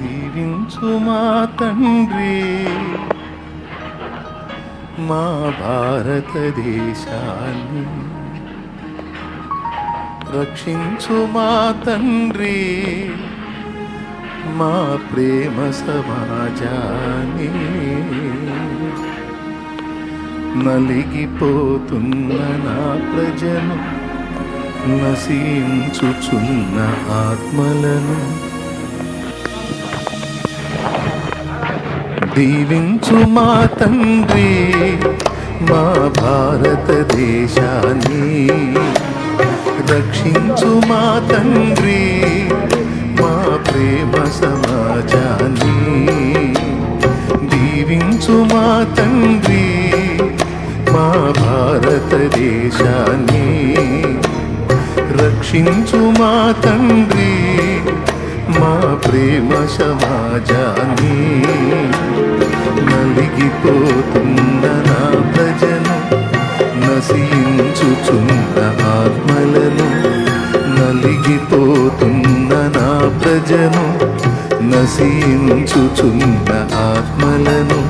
దీవించు మా తండ్రి. మా భారతదేశాన్ని రక్షించు మా తండ్రి. మా ప్రేమ సమాజాన్ని నలిగిపోతున్న నా ప్రజను నశించుచున్న ఆత్మలను దీవించు మా తండ్రి మా భారతదేశాన్ని రక్షించు మా తండ్రి మా ప్రేమ సమాజాన్ని. దీవించు మా తండ్రి మా భారతదేశాన్ని రక్షించు మా తండ్రి మా ప్రేమ సమాజాన్ని. నలిగిపోతున్న నా ప్రజను నశించుచున్న ఆత్మలను నలిగిపోతున్న నా ప్రజను నశించుచున్న ఆత్మలను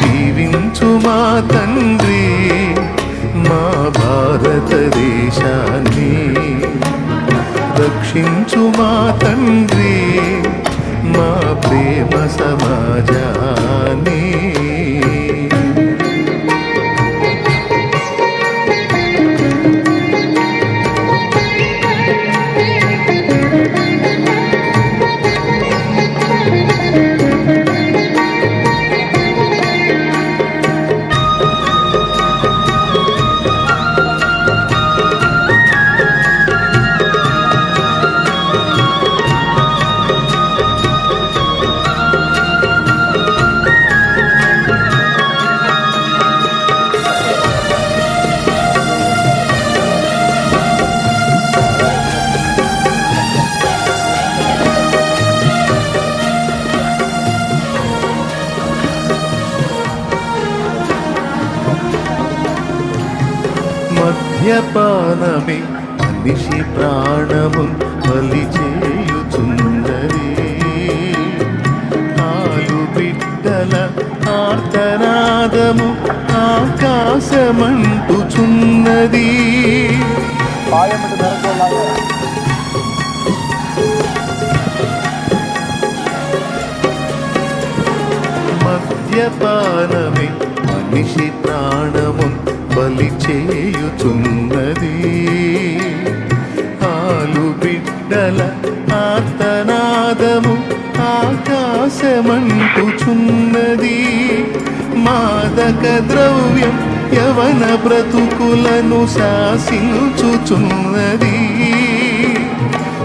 దీవించు మా తండ్రి మా భారతదేశాన్ని. రక్షించు మా తండ్రి మా ప్రేమ సమాజాన్ని. പാനമേ മനുഷ്യ പ്രാണമും ബലി ചെയ്യു സുന്ദരി. ആലുപിട്ടല ആർത്തനാദമു ആകാശമണ്ടു മദ്യപാനമേ മനുഷ്യ പ്രാണ బలి చేయుచున్నది. ఆలు బిడ్డల ఆర్తనాదము ఆకాశమంటుచున్నది. మాదక ద్రవ్యం యవన బ్రతుకులను శాసించుచున్నది.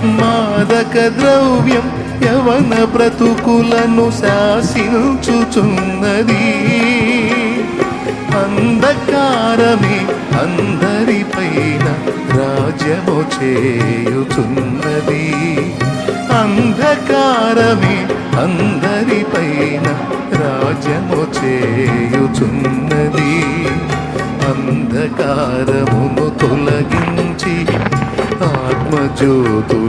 మాదక ద్రవ్యం యవన బ్రతుకులను శాసించుచున్నది. అంధకారమే అందరిపైన రాజ్యము చేయుచున్నది. అంధకారమే అందరిపైన రాజ్యము చేయుచున్నది. అంధకారమును తొలగించి ఆత్మజ్యోతు